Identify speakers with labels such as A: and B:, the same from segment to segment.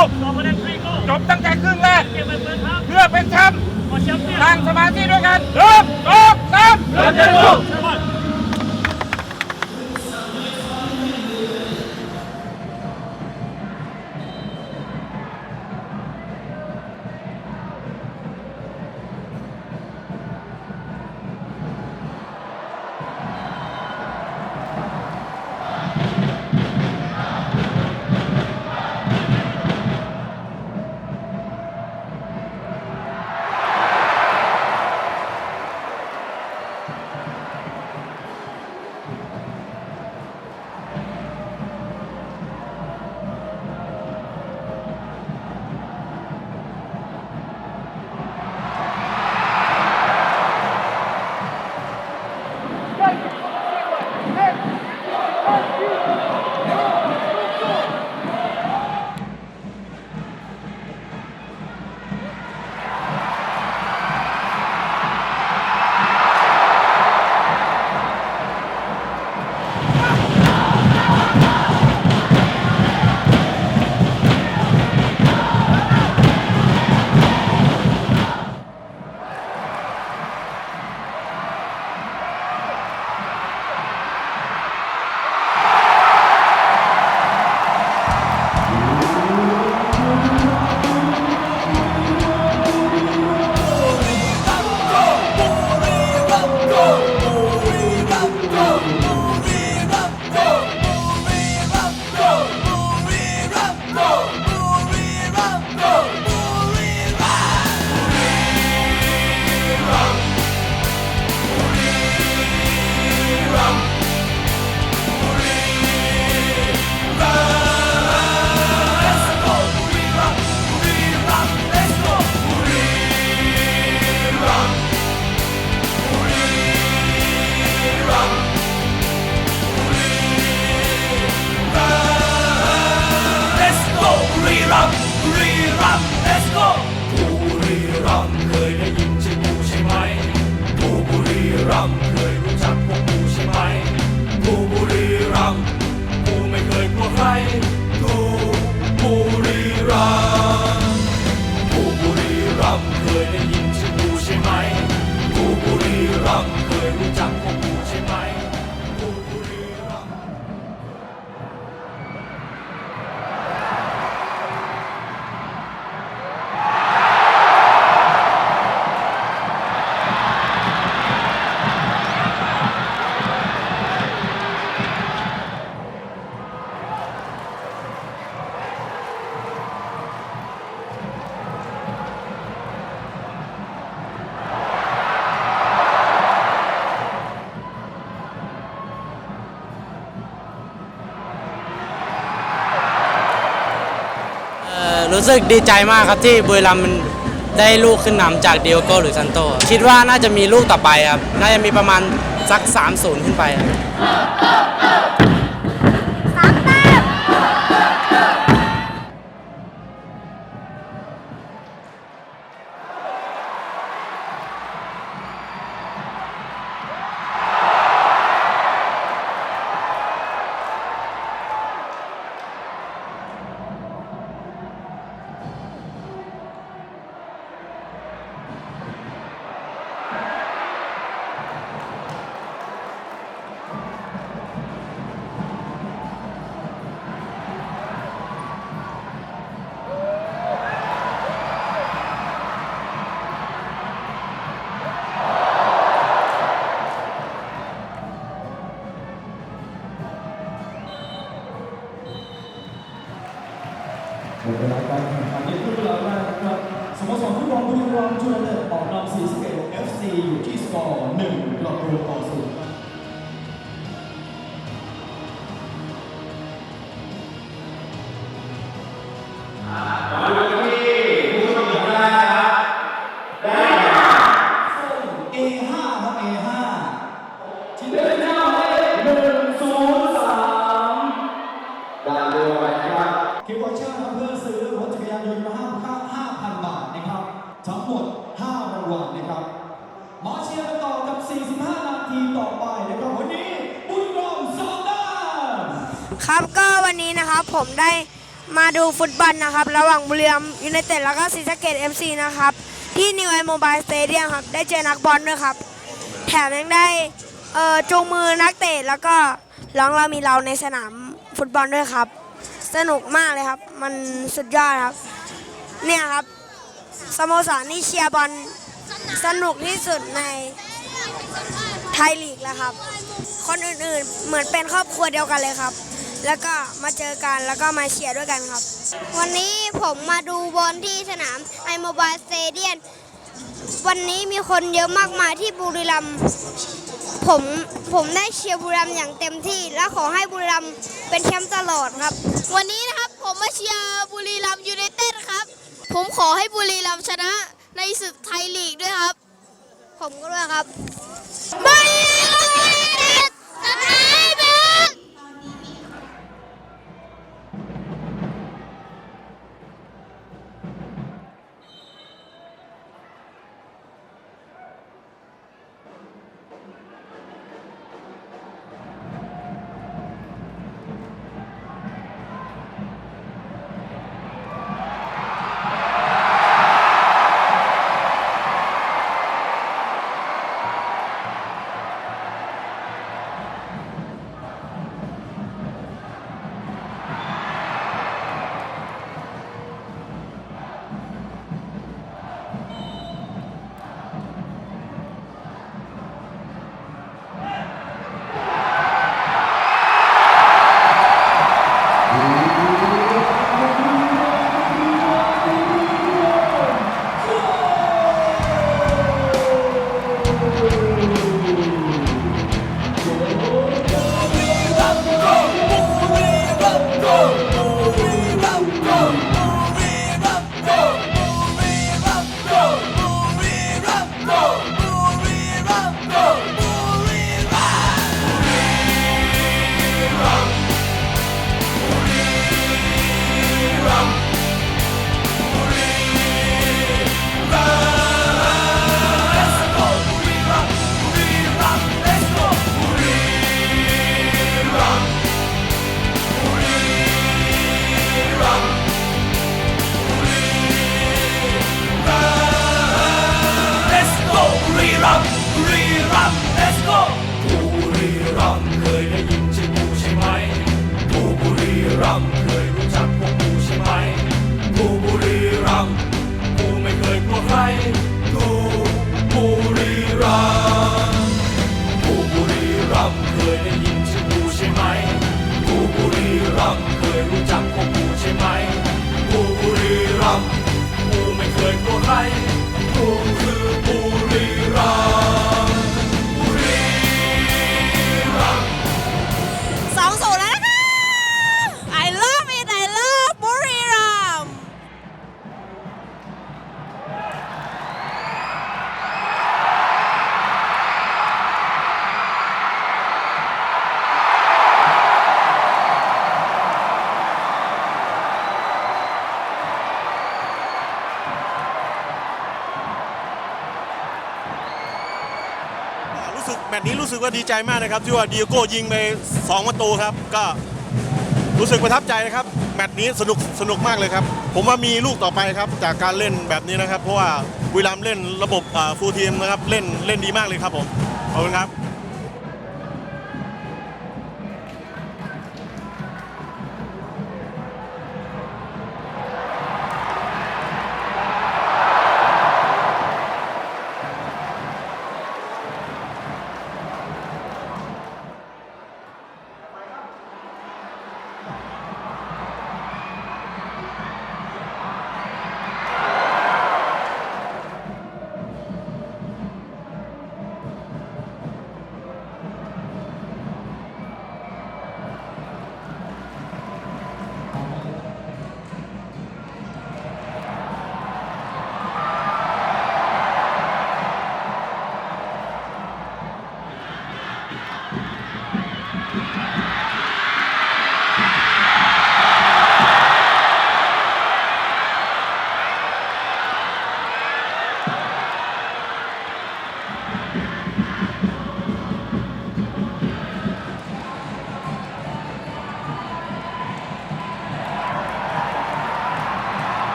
A: ลูก
B: ต่
C: อคะแนนฟรีโก้
B: จบตั้งแต่ครึ่งแรก
C: เก็บไปเปิดครับ
B: เพื่อเป็นแชมป์
C: ขอแชมป์เนี่ย
B: ทางสมาธิด้วยกันหนึ่งสองสามเริ่มได้ลูก
A: รู้
D: สึกดีใจมากครับที่บุรีรัมย์มันได้ลูกขึ้นนำจากเดียโก้หรือซันโตคิดว่าน่าจะมีลูกต่อไปครับ น่าจะมีประมาณสัก 3-0 ขึ้นไปครับ
E: ฟุตบอลนะครับ ระหว่างบุรีรัมย์ยูไนเต็ดแล้วก็ศรีสะเกด FC นะครับ ที่นิวไอโมบายสเตเดียมครับ ได้เจอนักบอลด้วยครับ แถมยังได้เอ่อจูงมือนักเตะแล้วก็ร้องเรามีเราในสนามฟุตบอลด้วยครับ สนุกมากเลยครับ มันสุดยอดครับ เนี่ยครับสโมสรนี่เชียร์บอลสนุกที่สุดในไทยลีกแล้วครับ คนอื่นๆเหมือนเป็นครอบครัวเดียวกันเลยครับ แล้วก็มาเจอกันแล้วก็มาเชียร์ด้วยกันครับ
F: วันนี้ผมมาดูบอลที่สนามไอโมบายสเตเดียมวันนี้มีคนเยอะมากมายที่บุรีรัมย์ผมผมได้เชียร์บุรีรัมย์อย่างเต็มที่ และขอให้บุรีรัมย์เป็นแชมป์ตลอดครับ วันนี้นะครับผมมาเชียร์บุรีรัมย์ยูไนเต็ดครับ ผมขอให้บุรีรัมย์ชนะในศึกไทยลีกด้วยครับ ผมก็ด้วยครับบุรีรัม
E: สึ
G: กว่าดีใจมากนะครับ ที่ว่าดิโอโก้ยิงไป2ประตูครับ ก็รู้สึกประทับใจนะครับ แมตช์นี้สนุกสนุกมากเลยครับ ผมว่ามีลูกต่อไปครับ จากการเล่นแบบนี้นะครับ เพราะว่าบุรีรัมย์เล่นระบบฟูลทีมนะครับ เล่นเล่นดีมากเลยครับผมขอบคุณครับ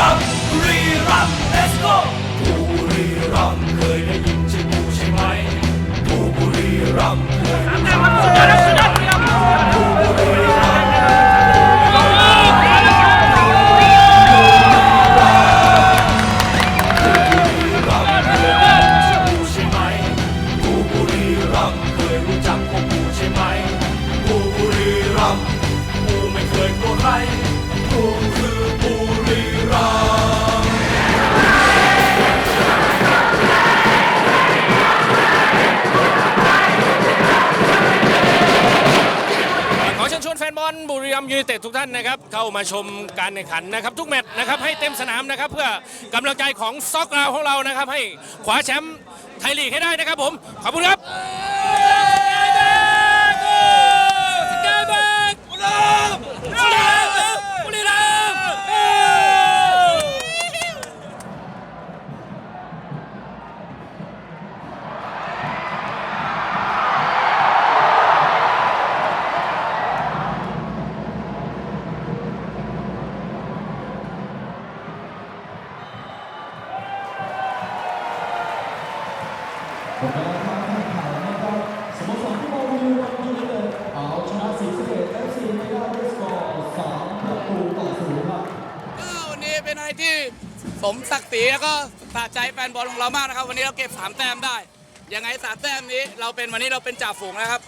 H: だ เตะทุกท่านนะครับเข้ามาชมการแข่งขันนะครับ ทุกแมตช์นะครับให้เต็มสนามนะครับ เพื่อกำลังใจของซอกเราของเรานะครับ ให้คว้าแชมป์ไทยลีกให้ได้นะครับผมขอบคุณครับ
B: ใจแฟนบอลของเรามากนะครับ วันนี้เราเก็บ3แต้มได้ ยังไง3แต้มนี้เราเป็นวันนี้เราเป็นจ่าฝูงนะครับ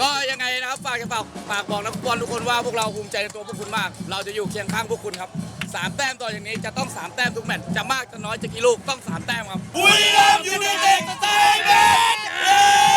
B: ก็ยังไงนะครับฝากจะฝากฝากบอกนักฟุตบอลทุกคนว่าพวกเราภูมิใจในตัวพวกคุณมาก เราจะอยู่เคียงข้างพวกคุณครับสามแต้มต่ออย่างนี้จะต้อง3แต้มทุกแมตช์จะมากจะน้อยจะกี่ลูกต้อง3แต้มครับ
D: บุรีรัมย์ยูไนเต็ดสไตล์แมน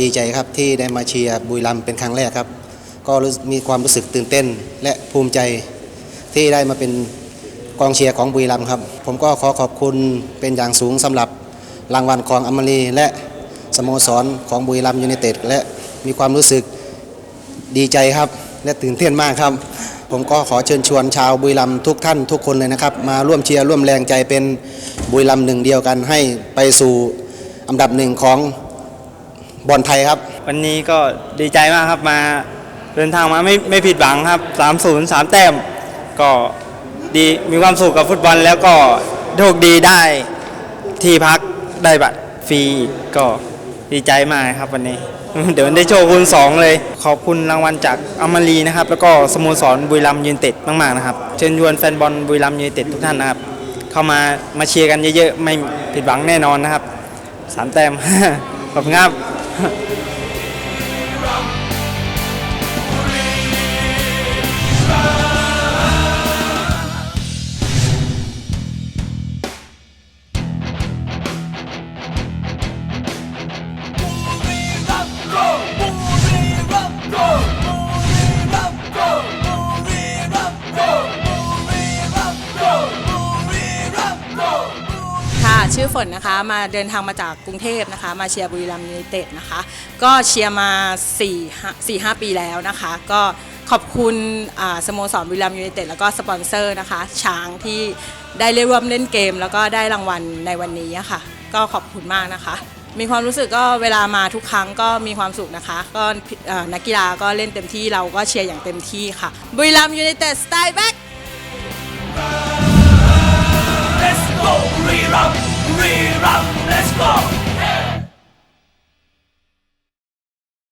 F: ดี
I: ใจครับที่ได้มาเชียร์บุรีรัมย์เป็นครั้งแรกครับ ก็มีความรู้สึกตื่นเต้น และภูมิใจที่ได้มาเป็นกองเชียร์ของบุรีรัมย์ครับ ผมก็ขอขอบคุณเป็นอย่างสูงสำหรับรางวัลของอมรีและสโมสรของบุรีรัมย์ยูไนเต็ดและมีความรู้สึกดีใจครับ และตื่นเต้นมากครับ ผมก็ขอเชิญชวนชาวบุรีรัมย์ทุกท่านทุกคนเลยนะครับ มาร่วมเชียร์ร่วมแรงใจเป็นบุรีรัมย์หนึ่งเดียวกันให้ไปสู่อันดับหนึ่งของ บอลไทยครับ
J: วันนี้ก็ดีใจมากครับมาเดินทางมาไม่ไม่ผิดหวังครับ 3 0 3 แต้ม ก็ดีมีความสุขกับฟุตบอลแล้วก็โชคดีได้ที่พักได้บัตรฟรีก็ดีใจมากครับวันนี้ เดี๋ยวได้โชว์คูณสองเลย ขอบคุณรางวัลจากอมรีนะครับ แล้วก็สโมสรบุรีรัมย์ยูไนเต็ดมากๆนะครับ เชิญชวนแฟนบอลบุรีรัมย์ยูไนเต็ดทุกท่านนะครับ เข้ามามาเชียร์กันเยอะๆ ไม่ผิดหวังแน่นอนนะครับสามแต้มขอบคุณครับ
K: 何? ฝนนะคะ มาเดินทางมาจากกรุงเทพนะคะ มาเชียร์บุรีรัมย์ยูไนเต็ดนะคะ ก็เชียร์มา4 4 5 ปีแล้วนะคะ ก็ขอบคุณสโมสรบุรีรัมย์ยูไนเต็ดแล้วก็สปอนเซอร์นะคะ ช้างที่ได้เล่นร่วมเล่นเกม แล้วก็ได้รางวัลในวันนี้อะค่ะ ก็ขอบคุณมากนะคะ มีความรู้สึกก็เวลามาทุกครั้งก็มีความสุขนะคะ ก็นักกีฬาก็เล่นเต็มที่เราก็เชียร์อย่างเต็มที่ค่ะบุรีรัมย์ยูไนเต็ดสไตล์แบ็ค
D: Let's go บุรีรัมย์ let's go!